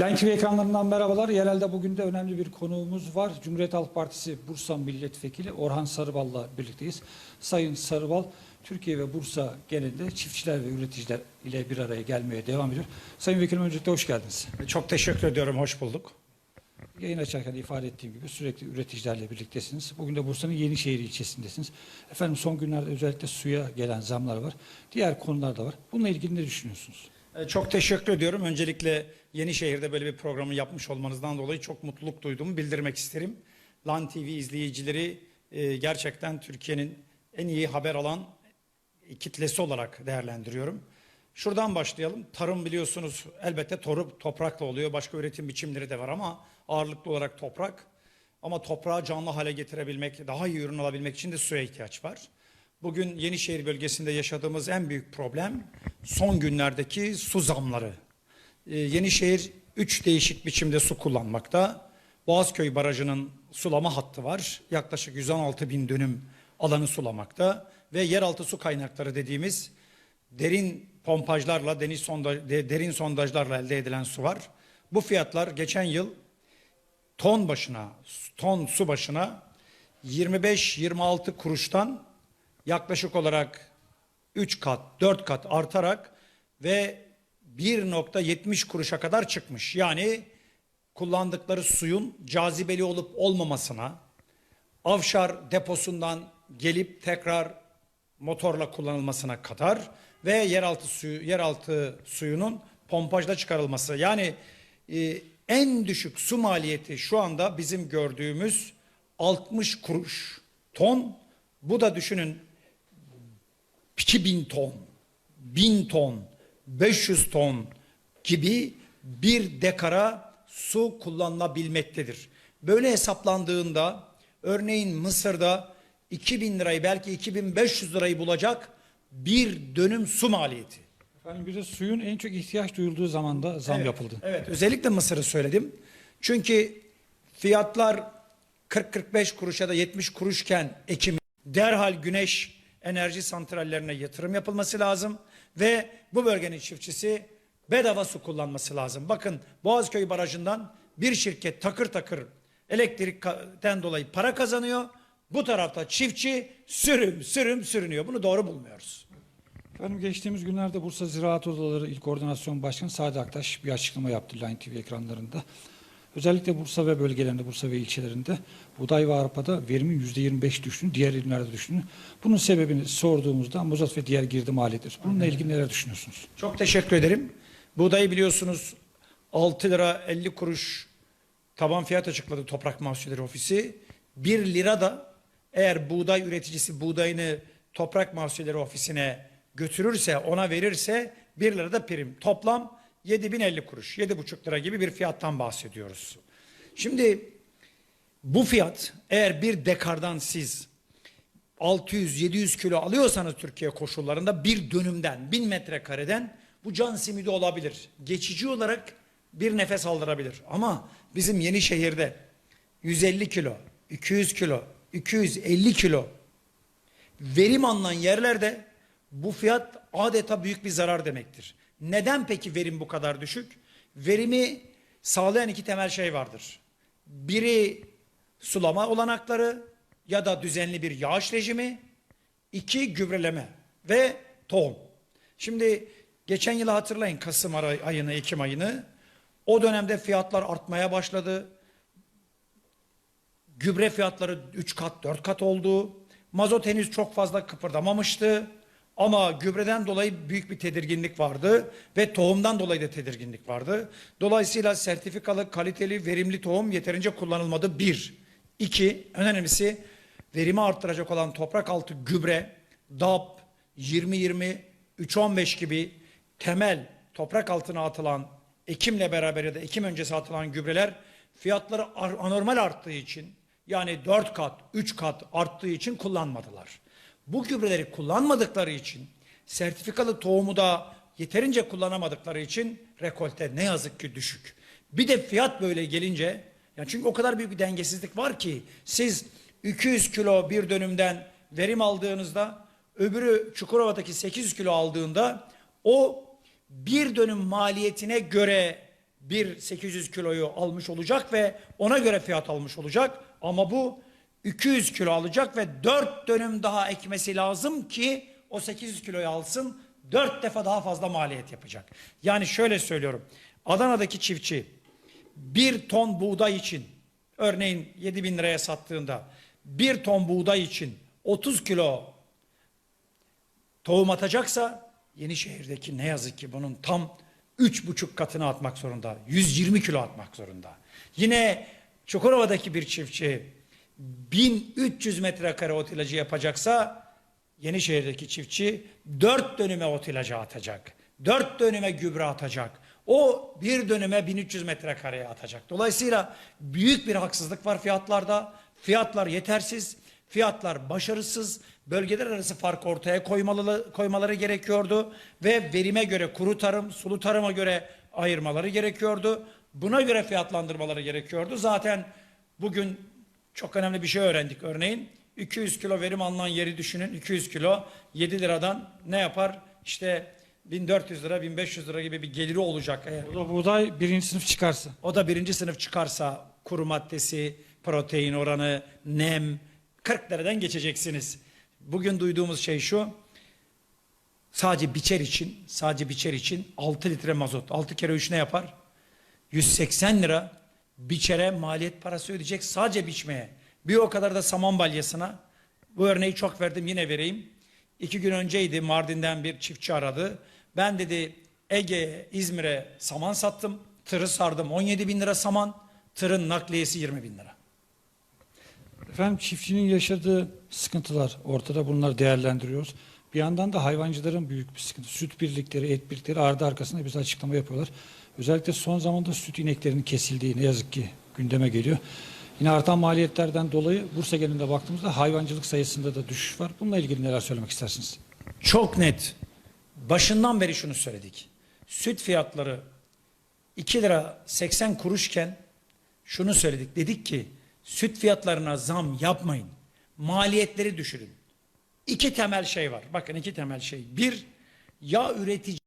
Line TV ekranlarından merhabalar. Yerelde bugün de önemli bir konuğumuz var. Cumhuriyet Halk Partisi Bursa Milletvekili Orhan Sarıbal'la birlikteyiz. Sayın Sarıbal, Türkiye ve Bursa genelinde çiftçiler ve üreticiler ile bir araya gelmeye devam ediyor. Sayın Vekilim öncelikle hoş geldiniz. Çok teşekkür ediyorum, hoş bulduk. Yayın açarken ifade ettiğim gibi sürekli üreticilerle birliktesiniz. Bugün de Bursa'nın Yenişehir ilçesindesiniz. Efendim son günlerde özellikle suya gelen zamlar var. Diğer konular da var. Bununla ilgili ne düşünüyorsunuz? Ee, Çok teşekkür ediyorum. Öncelikle Yenişehir'de böyle bir programı yapmış olmanızdan dolayı çok mutluluk duyduğumu bildirmek isterim. LAN TV izleyicileri e, gerçekten Türkiye'nin en iyi haber alan kitlesi olarak değerlendiriyorum. Şuradan başlayalım. Tarım biliyorsunuz elbette toru, toprakla oluyor. Başka üretim biçimleri de var ama ağırlıklı olarak toprak. Ama toprağı canlı hale getirebilmek, daha iyi ürün alabilmek için de suya ihtiyaç var. Bugün Yenişehir bölgesinde yaşadığımız en büyük problem son günlerdeki su zamları. Ee, Yenişehir üç değişik biçimde su kullanmakta. Boğazköy Barajı'nın sulama hattı var. Yaklaşık 116 bin dönüm alanı sulamakta. Ve yeraltı su kaynakları dediğimiz derin pompajlarla, deniz sonda, de- derin sondajlarla elde edilen su var. Bu fiyatlar geçen yıl ton başına, ton su başına 25-26 kuruştan yaklaşık olarak 3 kat, 4 kat artarak ve 1.70 kuruşa kadar çıkmış. Yani kullandıkları suyun cazibeli olup olmamasına, Avşar deposundan gelip tekrar motorla kullanılmasına kadar ve yeraltı suyu yeraltı suyunun pompajla çıkarılması. Yani e, en düşük su maliyeti şu anda bizim gördüğümüz 60 kuruş ton. Bu da düşünün 2000 ton, 1000 ton, 500 ton gibi bir dekara su kullanılabilmektedir. Böyle hesaplandığında örneğin Mısır'da 2000 lirayı belki 2500 lirayı bulacak bir dönüm su maliyeti. Efendim bir de suyun en çok ihtiyaç duyulduğu zamanda zam Evet, yapıldı. Evet özellikle Mısır'ı söyledim. Çünkü fiyatlar 40-45 kuruş ya da 70 kuruşken ekim derhal güneş enerji santrallerine yatırım yapılması lazım ve bu bölgenin çiftçisi bedava su kullanması lazım. Bakın Boğazköy Barajı'ndan bir şirket takır takır elektrikten dolayı para kazanıyor. Bu tarafta çiftçi sürüm sürüm sürünüyor. Bunu doğru bulmuyoruz. Efendim geçtiğimiz günlerde Bursa Ziraat Odaları İl Koordinasyon Başkanı Sadi Aktaş bir açıklama yaptı Line TV ekranlarında. Özellikle Bursa ve bölgelerinde, Bursa ve ilçelerinde buğday ve arpada verimin %25 düştüğünü, diğer ilimlerde düştüğünü. Bunun sebebini sorduğumuzda mazot ve diğer girdi maliyetidir. Bununla ilgili neler düşünüyorsunuz? Çok teşekkür ederim. Buğdayı biliyorsunuz 6 lira 50 kuruş taban fiyat açıkladı Toprak Mahsulleri Ofisi. 1 lira da eğer buğday üreticisi buğdayını Toprak Mahsulleri Ofisi'ne götürürse, ona verirse 1 lira da prim. Toplam 7050 kuruş, 7,5 lira gibi bir fiyattan bahsediyoruz. Şimdi bu fiyat eğer bir dekardan siz 600-700 kilo alıyorsanız Türkiye koşullarında bir dönümden, 1000 metrekareden bu can simidi olabilir. Geçici olarak bir nefes aldırabilir. Ama bizim Yenişehir'de 150 kilo, 200 kilo, 250 kilo verim alınan yerlerde bu fiyat adeta büyük bir zarar demektir. Neden peki verim bu kadar düşük? Verimi sağlayan iki temel şey vardır. Biri sulama olanakları ya da düzenli bir yağış rejimi, iki gübreleme ve tohum. Şimdi geçen yılı hatırlayın Kasım ay- ayını, Ekim ayını. O dönemde fiyatlar artmaya başladı. Gübre fiyatları 3 kat 4 kat oldu. Mazot henüz çok fazla kıpırdamamıştı. Ama gübreden dolayı büyük bir tedirginlik vardı ve tohumdan dolayı da tedirginlik vardı. Dolayısıyla sertifikalı, kaliteli, verimli tohum yeterince kullanılmadı. Bir. İki, en önemlisi verimi arttıracak olan toprak altı gübre, DAP, 20-20, 3-15 gibi temel toprak altına atılan ekimle beraber ya da ekim öncesi atılan gübreler fiyatları ar- anormal arttığı için yani 4 kat, 3 kat arttığı için kullanmadılar. Bu gübreleri kullanmadıkları için sertifikalı tohumu da yeterince kullanamadıkları için rekolte ne yazık ki düşük. Bir de fiyat böyle gelince yani çünkü o kadar büyük bir dengesizlik var ki siz 200 kilo bir dönümden verim aldığınızda öbürü Çukurova'daki 800 kilo aldığında o bir dönüm maliyetine göre bir 800 kiloyu almış olacak ve ona göre fiyat almış olacak. Ama bu 200 kilo alacak ve 4 dönüm daha ekmesi lazım ki o 800 kiloyu alsın. 4 defa daha fazla maliyet yapacak. Yani şöyle söylüyorum. Adana'daki çiftçi bir ton buğday için örneğin 7 bin liraya sattığında bir ton buğday için 30 kilo tohum atacaksa Yenişehir'deki ne yazık ki bunun tam üç buçuk katını atmak zorunda. 120 kilo atmak zorunda. Yine Çukurova'daki bir çiftçi 1300 metrekare ot ilacı yapacaksa Yenişehir'deki çiftçi 4 dönüme ot ilacı atacak. 4 dönüme gübre atacak. O bir dönüme 1300 metrekareye atacak. Dolayısıyla büyük bir haksızlık var fiyatlarda. Fiyatlar yetersiz. Fiyatlar başarısız, bölgeler arası fark ortaya koymalı, koymaları gerekiyordu ve verime göre kuru tarım, sulu tarıma göre ayırmaları gerekiyordu. Buna göre fiyatlandırmaları gerekiyordu. Zaten bugün çok önemli bir şey öğrendik örneğin. 200 kilo verim alınan yeri düşünün. 200 kilo 7 liradan ne yapar? İşte 1400 lira, 1500 lira gibi bir geliri olacak eğer Bu da buğday birinci sınıf çıkarsa. o da birinci sınıf çıkarsa kuru maddesi, protein oranı, nem 40 liradan geçeceksiniz. Bugün duyduğumuz şey şu. Sadece biçer için, sadece biçer için 6 litre mazot. 6 kere 3 ne yapar? 180 lira biçere maliyet parası ödeyecek sadece biçmeye. Bir o kadar da saman balyasına. Bu örneği çok verdim yine vereyim. İki gün önceydi Mardin'den bir çiftçi aradı. Ben dedi Ege'ye, İzmir'e saman sattım. Tırı sardım 17 bin lira saman. Tırın nakliyesi 20 bin lira. Efendim çiftçinin yaşadığı sıkıntılar ortada bunları değerlendiriyoruz. Bir yandan da hayvancıların büyük bir sıkıntı. Süt birlikleri, et birlikleri ardı arkasında bize açıklama yapıyorlar. Özellikle son zamanda süt ineklerinin kesildiği ne yazık ki gündeme geliyor. Yine artan maliyetlerden dolayı Bursa genelinde baktığımızda hayvancılık sayısında da düşüş var. Bununla ilgili neler söylemek istersiniz? Çok net. Başından beri şunu söyledik. Süt fiyatları 2 lira 80 kuruşken şunu söyledik. Dedik ki süt fiyatlarına zam yapmayın. Maliyetleri düşürün. İki temel şey var. Bakın iki temel şey. Bir, ya üretici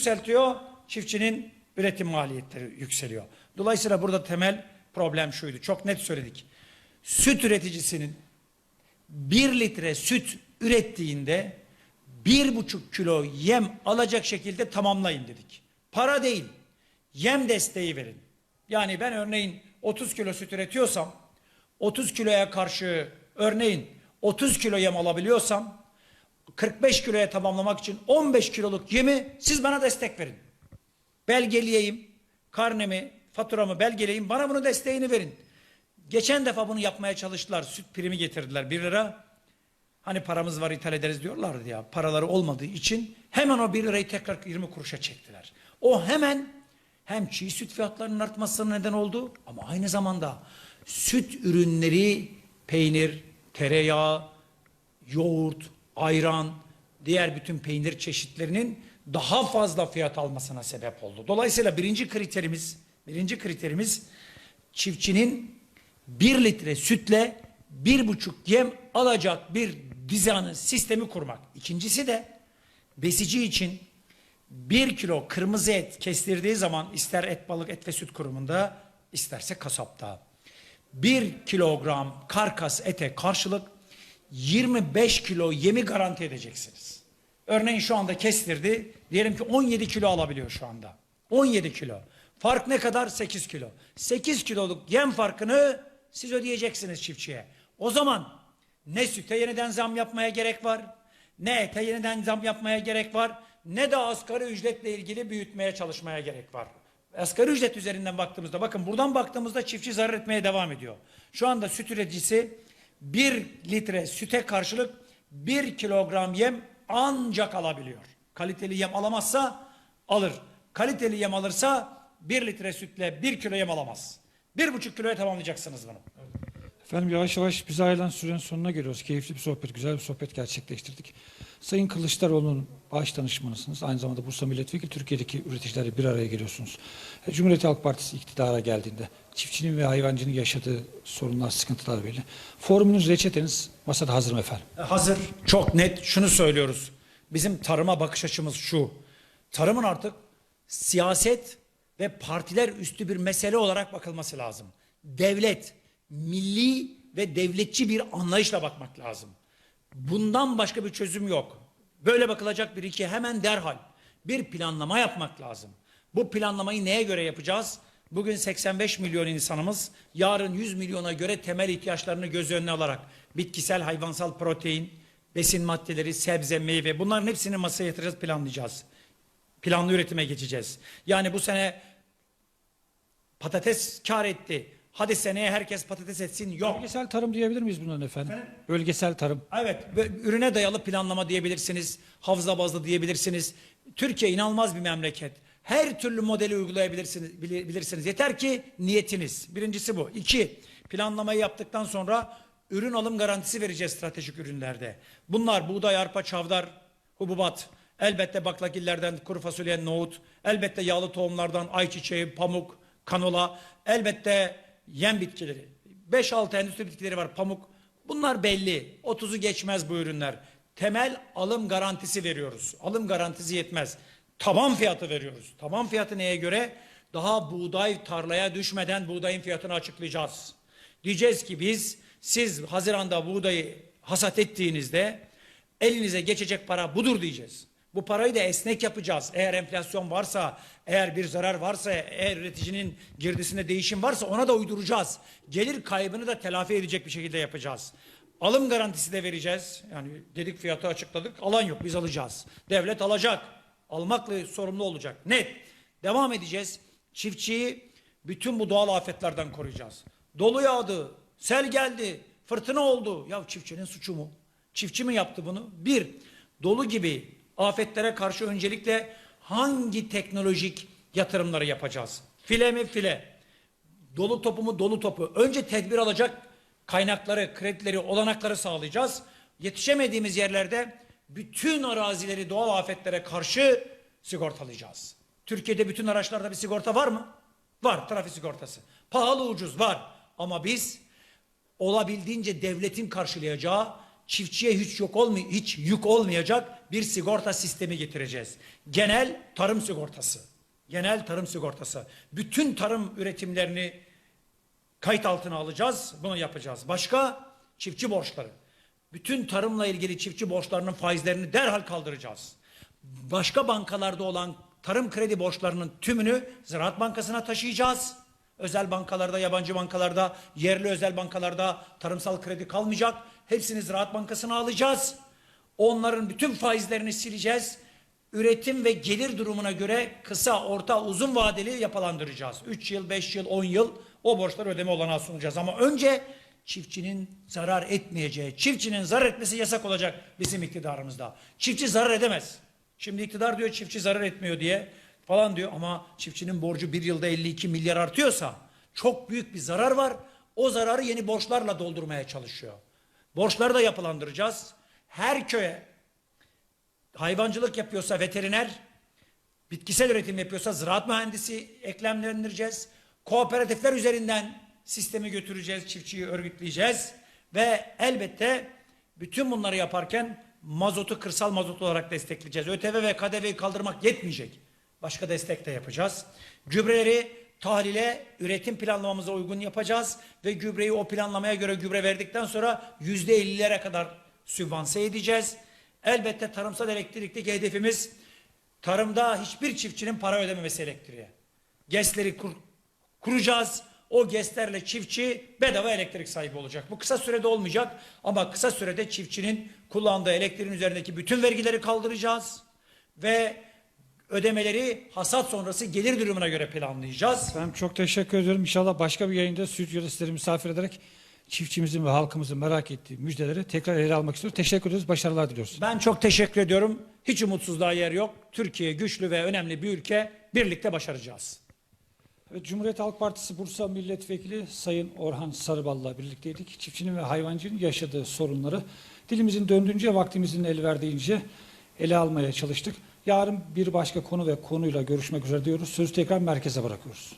yükseltiyor, çiftçinin üretim maliyetleri yükseliyor. Dolayısıyla burada temel problem şuydu. Çok net söyledik. Süt üreticisinin bir litre süt ürettiğinde bir buçuk kilo yem alacak şekilde tamamlayın dedik. Para değil, yem desteği verin. Yani ben örneğin 30 kilo süt üretiyorsam, 30 kiloya karşı örneğin 30 kilo yem alabiliyorsam, 45 kiloya tamamlamak için 15 kiloluk yemi siz bana destek verin. Belgeleyeyim, karnemi, faturamı belgeleyeyim, bana bunu desteğini verin. Geçen defa bunu yapmaya çalıştılar. Süt primi getirdiler 1 lira. Hani paramız var ithal ederiz diyorlardı ya. Paraları olmadığı için hemen o 1 lirayı tekrar 20 kuruşa çektiler. O hemen hem çiğ süt fiyatlarının artmasına neden oldu ama aynı zamanda süt ürünleri, peynir, tereyağı, yoğurt, ayran, diğer bütün peynir çeşitlerinin daha fazla fiyat almasına sebep oldu. Dolayısıyla birinci kriterimiz, birinci kriterimiz çiftçinin bir litre sütle bir buçuk yem alacak bir dizanı sistemi kurmak. İkincisi de besici için bir kilo kırmızı et kestirdiği zaman ister et balık et ve süt kurumunda isterse kasapta bir kilogram karkas ete karşılık 25 kilo yemi garanti edeceksiniz. Örneğin şu anda kestirdi. Diyelim ki 17 kilo alabiliyor şu anda. 17 kilo. Fark ne kadar? 8 kilo. 8 kiloluk yem farkını siz ödeyeceksiniz çiftçiye. O zaman ne süte yeniden zam yapmaya gerek var, ne ete yeniden zam yapmaya gerek var, ne de asgari ücretle ilgili büyütmeye çalışmaya gerek var. Asgari ücret üzerinden baktığımızda bakın buradan baktığımızda çiftçi zarar etmeye devam ediyor. Şu anda süt üreticisi bir litre süte karşılık bir kilogram yem ancak alabiliyor. Kaliteli yem alamazsa alır. kaliteli yem alırsa 1 litre sütle 1 kilo yem alamaz. 1,5 kiloya tamamlayacaksınız bunu. Efendim yavaş yavaş bize ayrılan sürenin sonuna geliyoruz. Keyifli bir sohbet, güzel bir sohbet gerçekleştirdik. Sayın Kılıçdaroğlu'nun baş danışmanısınız. Aynı zamanda Bursa Milletvekili Türkiye'deki üreticilerle bir araya geliyorsunuz. E, Cumhuriyet Halk Partisi iktidara geldiğinde çiftçinin ve hayvancının yaşadığı sorunlar, sıkıntılar belli. Forumunuz, reçeteniz masada hazır mı efendim? Hazır, çok net şunu söylüyoruz. Bizim tarıma bakış açımız şu. Tarımın artık siyaset ve partiler üstü bir mesele olarak bakılması lazım. Devlet, milli ve devletçi bir anlayışla bakmak lazım. Bundan başka bir çözüm yok. Böyle bakılacak bir iki hemen derhal bir planlama yapmak lazım. Bu planlamayı neye göre yapacağız? Bugün 85 milyon insanımız yarın 100 milyona göre temel ihtiyaçlarını göz önüne alarak bitkisel hayvansal protein, besin maddeleri, sebze, meyve bunların hepsini masaya yatıracağız, planlayacağız. Planlı üretime geçeceğiz. Yani bu sene patates kar etti. Hadi seneye herkes patates etsin. Yok. Bölgesel tarım diyebilir miyiz bundan efendim? Bölgesel tarım. Evet, ve ürüne dayalı planlama diyebilirsiniz, hafıza bazlı diyebilirsiniz. Türkiye inanılmaz bir memleket. Her türlü modeli uygulayabilirsiniz, bili- bilirsiniz. Yeter ki niyetiniz. Birincisi bu. İki, planlamayı yaptıktan sonra ürün alım garantisi vereceğiz stratejik ürünlerde. Bunlar buğday, arpa, çavdar, hububat, elbette baklagillerden kuru fasulye, nohut, elbette yağlı tohumlardan ayçiçeği, pamuk, kanola, elbette yem bitkileri. 5-6 endüstri bitkileri var, pamuk. Bunlar belli. 30'u geçmez bu ürünler. Temel alım garantisi veriyoruz. Alım garantisi yetmez. Taban fiyatı veriyoruz. Taban fiyatı neye göre? Daha buğday tarlaya düşmeden buğdayın fiyatını açıklayacağız. Diyeceğiz ki biz siz Haziran'da buğdayı hasat ettiğinizde elinize geçecek para budur diyeceğiz. Bu parayı da esnek yapacağız. Eğer enflasyon varsa, eğer bir zarar varsa, eğer üreticinin girdisinde değişim varsa ona da uyduracağız. Gelir kaybını da telafi edecek bir şekilde yapacağız. Alım garantisi de vereceğiz. Yani dedik fiyatı açıkladık. Alan yok biz alacağız. Devlet alacak. Almakla sorumlu olacak. Net. Devam edeceğiz. Çiftçiyi bütün bu doğal afetlerden koruyacağız. Dolu yağdı, sel geldi, fırtına oldu. Ya çiftçinin suçu mu? Çiftçi mi yaptı bunu? Bir, dolu gibi afetlere karşı öncelikle hangi teknolojik yatırımları yapacağız? File mi file? Dolu topu mu dolu topu? Önce tedbir alacak kaynakları, kredileri, olanakları sağlayacağız. Yetişemediğimiz yerlerde bütün arazileri doğal afetlere karşı sigortalayacağız. Türkiye'de bütün araçlarda bir sigorta var mı? Var, trafik sigortası. Pahalı ucuz var. Ama biz olabildiğince devletin karşılayacağı, çiftçiye hiç yok olmay hiç yük olmayacak bir sigorta sistemi getireceğiz. Genel tarım sigortası. Genel tarım sigortası. Bütün tarım üretimlerini kayıt altına alacağız. Bunu yapacağız. Başka çiftçi borçları. Bütün tarımla ilgili çiftçi borçlarının faizlerini derhal kaldıracağız. Başka bankalarda olan tarım kredi borçlarının tümünü Ziraat Bankası'na taşıyacağız. Özel bankalarda, yabancı bankalarda, yerli özel bankalarda tarımsal kredi kalmayacak. Hepsini Ziraat Bankası'na alacağız. Onların bütün faizlerini sileceğiz. Üretim ve gelir durumuna göre kısa, orta, uzun vadeli yapılandıracağız. 3 yıl, 5 yıl, 10 yıl o borçları ödeme olanağı sunacağız. Ama önce çiftçinin zarar etmeyeceği, çiftçinin zarar etmesi yasak olacak bizim iktidarımızda. Çiftçi zarar edemez. Şimdi iktidar diyor çiftçi zarar etmiyor diye falan diyor ama çiftçinin borcu bir yılda 52 milyar artıyorsa çok büyük bir zarar var. O zararı yeni borçlarla doldurmaya çalışıyor. Borçları da yapılandıracağız. Her köye hayvancılık yapıyorsa veteriner, bitkisel üretim yapıyorsa ziraat mühendisi eklemlendireceğiz. Kooperatifler üzerinden sistemi götüreceğiz, çiftçiyi örgütleyeceğiz ve elbette bütün bunları yaparken mazotu kırsal mazot olarak destekleyeceğiz. ÖTV ve KDV'yi kaldırmak yetmeyecek. Başka destek de yapacağız. Gübreleri tahlile, üretim planlamamıza uygun yapacağız ve gübreyi o planlamaya göre gübre verdikten sonra yüzde ellilere kadar sübvanse edeceğiz. Elbette tarımsal elektrikteki hedefimiz tarımda hiçbir çiftçinin para ödememesi elektriğe. GES'leri kur- kuracağız. O GES'lerle çiftçi bedava elektrik sahibi olacak. Bu kısa sürede olmayacak ama kısa sürede çiftçinin kullandığı elektriğin üzerindeki bütün vergileri kaldıracağız ve ödemeleri hasat sonrası gelir durumuna göre planlayacağız. Efendim çok teşekkür ediyorum. İnşallah başka bir yayında stüdyoda sizleri misafir ederek çiftçimizin ve halkımızın merak ettiği müjdeleri tekrar ele almak istiyoruz. Teşekkür ederiz. Başarılar diliyoruz. Ben çok teşekkür ediyorum. Hiç umutsuzluğa yer yok. Türkiye güçlü ve önemli bir ülke. birlikte başaracağız. Evet, Cumhuriyet Halk Partisi Bursa Milletvekili Sayın Orhan Sarıbal'la birlikteydik. Çiftçinin ve hayvancının yaşadığı sorunları dilimizin döndüğünce, vaktimizin el verdiğince ele almaya çalıştık. Yarın bir başka konu ve konuyla görüşmek üzere diyoruz. Sözü tekrar merkeze bırakıyoruz.